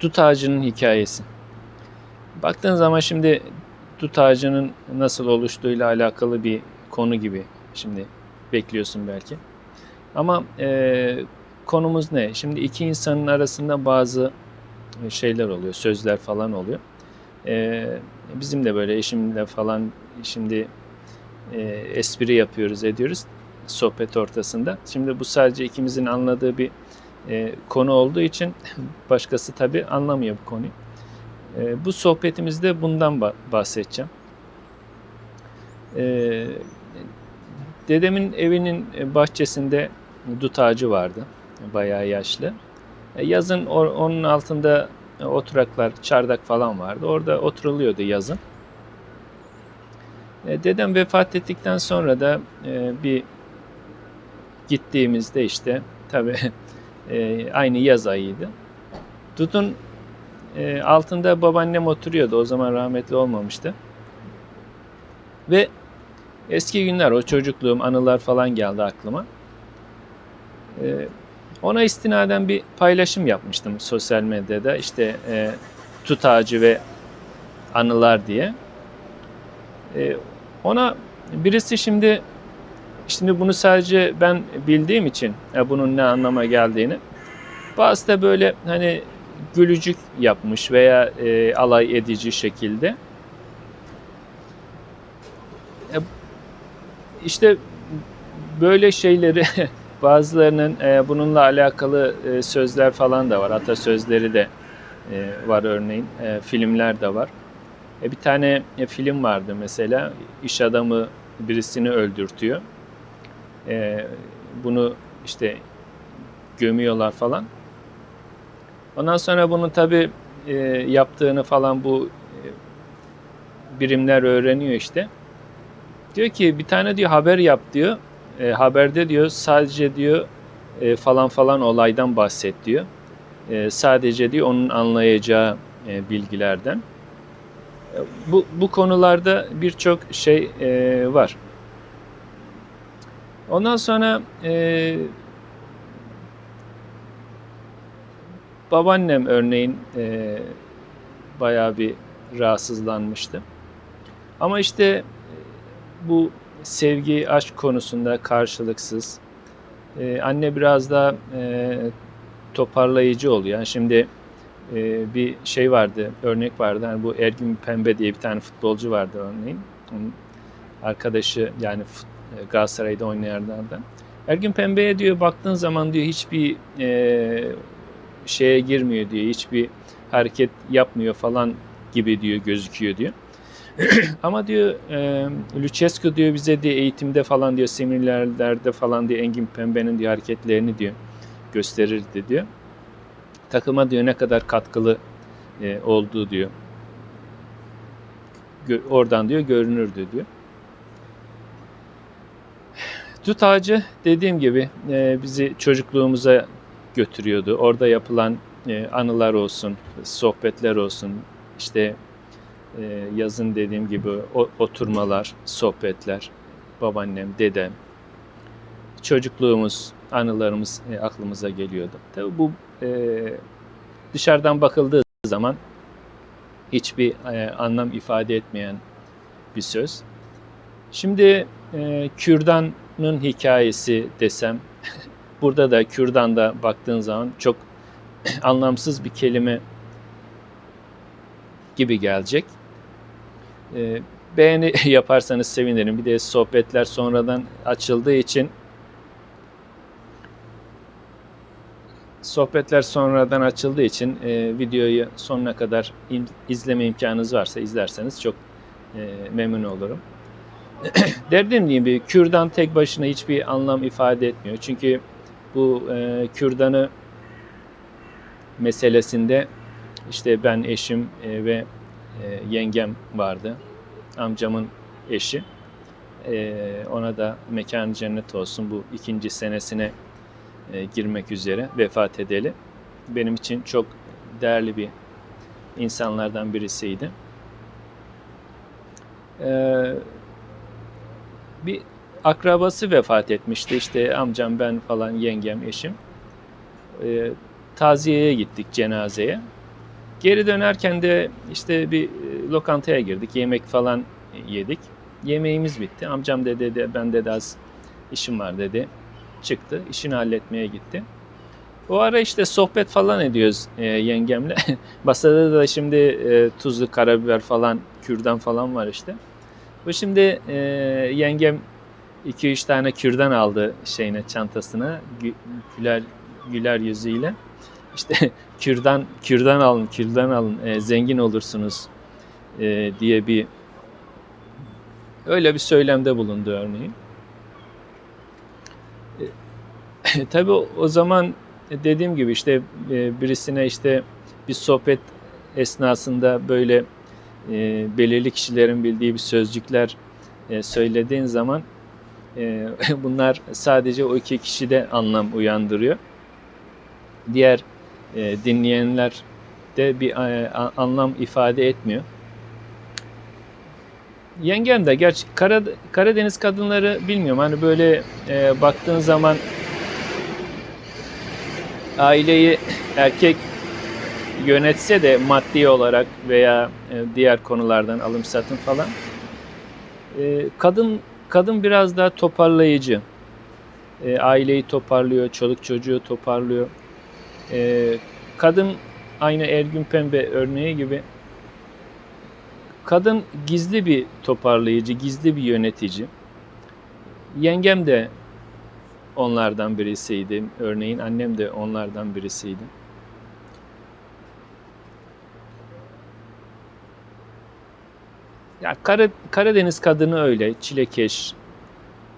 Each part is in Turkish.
Dut ağacının hikayesi. Baktığın zaman şimdi dut ağacının nasıl oluştuğuyla alakalı bir konu gibi şimdi bekliyorsun belki. Ama e, konumuz ne? Şimdi iki insanın arasında bazı şeyler oluyor, sözler falan oluyor. E, bizim de böyle eşimle falan şimdi e, espri yapıyoruz, ediyoruz sohbet ortasında. Şimdi bu sadece ikimizin anladığı bir e, konu olduğu için başkası tabii anlamıyor bu konuyu. E, bu sohbetimizde bundan ba- bahsedeceğim. E, dedemin evinin bahçesinde dut ağacı vardı. Bayağı yaşlı. E, yazın or- onun altında oturaklar, çardak falan vardı. Orada oturuluyordu yazın. E, dedem vefat ettikten sonra da e, bir gittiğimizde işte tabii e, aynı yaz ayıydı. Dut'un e, altında babaannem oturuyordu. O zaman rahmetli olmamıştı. Ve eski günler, o çocukluğum, anılar falan geldi aklıma. E, ona istinaden bir paylaşım yapmıştım sosyal medyada. İşte e, tut ağacı ve anılar diye. E, ona birisi şimdi Şimdi bunu sadece ben bildiğim için ya bunun ne anlama geldiğini bazı da böyle hani gülücük yapmış veya e, alay edici şekilde. E, işte böyle şeyleri bazılarının e, bununla alakalı e, sözler falan da var. Atasözleri de e, var örneğin. E, filmler de var. E, bir tane e, film vardı mesela. iş adamı birisini öldürtüyor. E, bunu işte gömüyorlar falan. Ondan sonra bunu tabi e, yaptığını falan bu e, birimler öğreniyor işte. Diyor ki bir tane diyor haber yap diyor. E, haberde diyor sadece diyor e, falan falan olaydan bahset diyor. E, sadece diyor onun anlayacağı e, bilgilerden. E, bu, bu konularda birçok şey e, var. Ondan sonra e, babaannem örneğin e, bayağı bir rahatsızlanmıştı. Ama işte e, bu sevgi, aşk konusunda karşılıksız. E, anne biraz da e, toparlayıcı oluyor. Yani şimdi e, bir şey vardı, örnek vardı. Yani bu Ergün Pembe diye bir tane futbolcu vardı örneğin. Onun arkadaşı yani Galatasaray'da oynayanlardan. Ergün Pembe'ye diyor baktığın zaman diyor hiçbir e, şeye girmiyor diyor. Hiçbir hareket yapmıyor falan gibi diyor gözüküyor diyor. Ama diyor e, Lucescu diyor bize diye eğitimde falan diyor seminerlerde falan diyor Engin Pembe'nin diyor hareketlerini diyor gösterirdi diyor. Takıma diyor ne kadar katkılı e, olduğu diyor. Gö- oradan diyor görünürdü diyor. Dut ağacı dediğim gibi e, bizi çocukluğumuza götürüyordu. Orada yapılan e, anılar olsun, sohbetler olsun, işte e, yazın dediğim gibi oturmalar, sohbetler, babaannem, dedem, çocukluğumuz, anılarımız aklımıza geliyordu. Tabii bu dışarıdan bakıldığı zaman hiçbir anlam ifade etmeyen bir söz. Şimdi e, Kürdan'ın hikayesi desem, burada da Kürdan'da baktığın zaman çok anlamsız bir kelime gibi gelecek. E, beğeni yaparsanız sevinirim. Bir de sohbetler sonradan açıldığı için sohbetler sonradan açıldığı için e, videoyu sonuna kadar in, izleme imkanınız varsa izlerseniz çok e, memnun olurum. Dediğim gibi kürdan tek başına hiçbir anlam ifade etmiyor. Çünkü bu e, kürdanı meselesinde işte ben eşim e, ve e, yengem vardı. Amcamın eşi. E, ona da mekan cennet olsun bu ikinci senesine e, girmek üzere vefat edeli. Benim için çok değerli bir insanlardan birisiydi. Ee, bir akrabası vefat etmişti. İşte amcam, ben falan, yengem, eşim. Ee, taziyeye gittik cenazeye. Geri dönerken de işte bir e, lokantaya girdik. Yemek falan yedik. Yemeğimiz bitti. Amcam dedi de ben de az işim var dedi. Çıktı. İşini halletmeye gitti. O ara işte sohbet falan ediyoruz e, yengemle. Masada da şimdi e, tuzlu karabiber falan, kürdan falan var işte. Bu şimdi e, yengem 2-3 tane kürdan aldı şeyine çantasına gü- güler güler yüzüyle. İşte kürdan kürdan alın, kürdan alın, e, zengin olursunuz e, diye bir öyle bir söylemde bulundu örneğin. E, tabii o, o zaman dediğim gibi işte e, birisine işte bir sohbet esnasında böyle e, belirli kişilerin bildiği bir sözcükler e, söylediğin zaman e, bunlar sadece o iki kişide anlam uyandırıyor. Diğer e, dinleyenler de bir e, anlam ifade etmiyor. Yengem de gerçi Kara, Karadeniz kadınları bilmiyorum hani böyle e, baktığın zaman aileyi erkek yönetse de maddi olarak veya e, diğer konulardan alım satım falan e, kadın kadın biraz daha toparlayıcı. E, aileyi toparlıyor, çoluk çocuğu toparlıyor. Kadın aynı Ergün Pembe örneği gibi kadın gizli bir toparlayıcı, gizli bir yönetici. Yengem de onlardan birisiydi. Örneğin annem de onlardan birisiydi. Ya Kara, Karadeniz kadını öyle, çilekeş.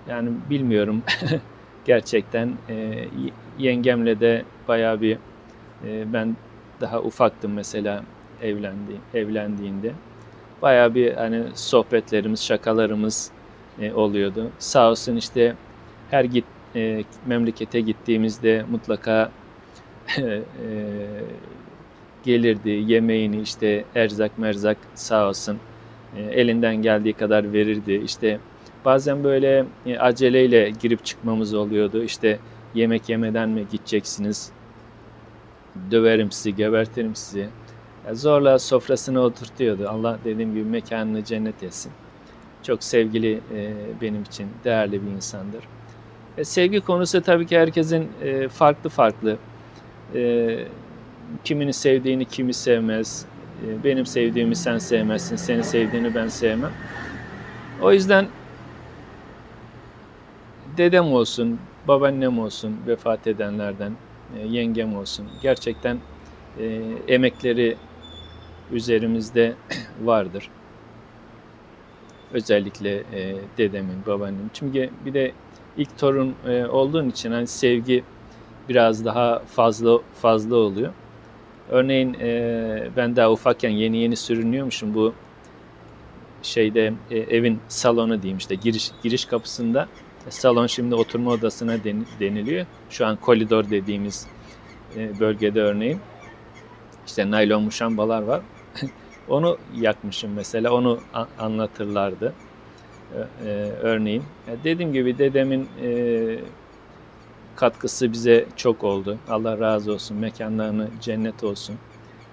Yani bilmiyorum gerçekten e, yengemle de bayağı bir e, ben daha ufaktım mesela evlendi evlendiğinde. Bayağı bir hani sohbetlerimiz, şakalarımız e, oluyordu. Sağ olsun işte her git e, memlekete gittiğimizde mutlaka e, gelirdi yemeğini işte erzak merzak sağ olsun e, elinden geldiği kadar verirdi. İşte bazen böyle e, aceleyle girip çıkmamız oluyordu. İşte yemek yemeden mi gideceksiniz? Döverim sizi, gebertirim sizi. Zorla sofrasına oturtuyordu. Allah dediğim gibi mekanını cennet etsin. Çok sevgili e, benim için değerli bir insandır. E, sevgi konusu tabii ki herkesin e, farklı farklı. E, kimini sevdiğini kimi sevmez. E, benim sevdiğimi sen sevmezsin, senin sevdiğini ben sevmem. O yüzden dedem olsun, babaannem olsun vefat edenlerden, e, yengem olsun. Gerçekten e, emekleri üzerimizde vardır. Özellikle e, dedemin, babaannemin. Çünkü bir de ilk torun olduğun için hani sevgi biraz daha fazla fazla oluyor. Örneğin e, ben daha ufakken yeni yeni sürünüyormuşum bu şeyde e, evin salonu diyeyim işte giriş giriş kapısında salon şimdi oturma odasına deniliyor. Şu an koridor dediğimiz e, bölgede örneğin işte naylon muşambalar var. onu yakmışım mesela onu anlatırlardı e, örneğin. Dediğim gibi dedemin katkısı bize çok oldu. Allah razı olsun. Mekanlarını cennet olsun.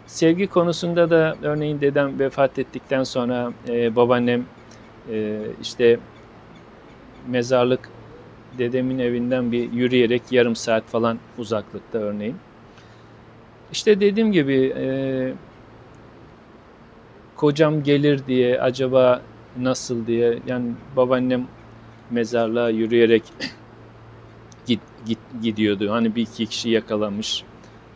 Sevgi konusunda da örneğin dedem vefat ettikten sonra e, babaannem e, işte mezarlık dedemin evinden bir yürüyerek yarım saat falan uzaklıkta örneğin. İşte dediğim gibi e, kocam gelir diye acaba nasıl diye yani babaannem mezarlığa yürüyerek gidiyordu. Hani bir iki kişi yakalamış,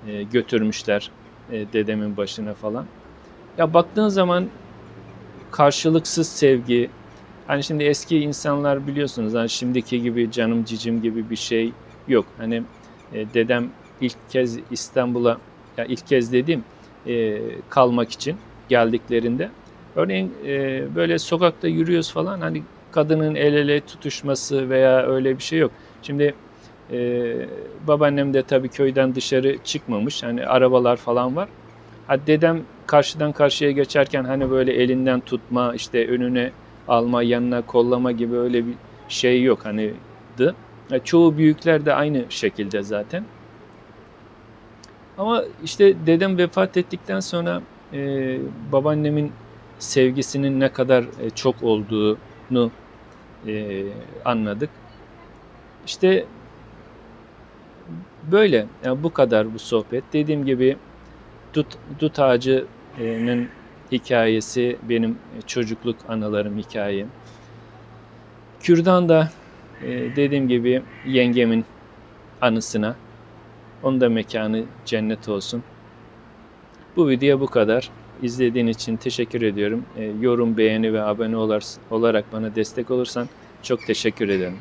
e, götürmüşler e, dedemin başına falan. Ya baktığın zaman karşılıksız sevgi. Hani şimdi eski insanlar biliyorsunuz hani şimdiki gibi canım cicim gibi bir şey yok. Hani e, dedem ilk kez İstanbul'a ya ilk kez dediğim e, kalmak için geldiklerinde örneğin e, böyle sokakta yürüyoruz falan hani kadının el ele tutuşması veya öyle bir şey yok. Şimdi ee, babaannem de tabii köyden dışarı çıkmamış. Hani arabalar falan var. Ha, dedem karşıdan karşıya geçerken hani böyle elinden tutma, işte önüne alma, yanına kollama gibi öyle bir şey yok hani. Çoğu büyükler de aynı şekilde zaten. Ama işte dedem vefat ettikten sonra e, babaannemin sevgisinin ne kadar e, çok olduğunu e, anladık. İşte böyle. Yani bu kadar bu sohbet. Dediğim gibi dut, dut ağacının hikayesi benim çocukluk anılarım hikayem. Kürdan da e, dediğim gibi yengemin anısına. Onun da mekanı cennet olsun. Bu video bu kadar. İzlediğin için teşekkür ediyorum. E, yorum, beğeni ve abone olar- olarak bana destek olursan çok teşekkür ederim.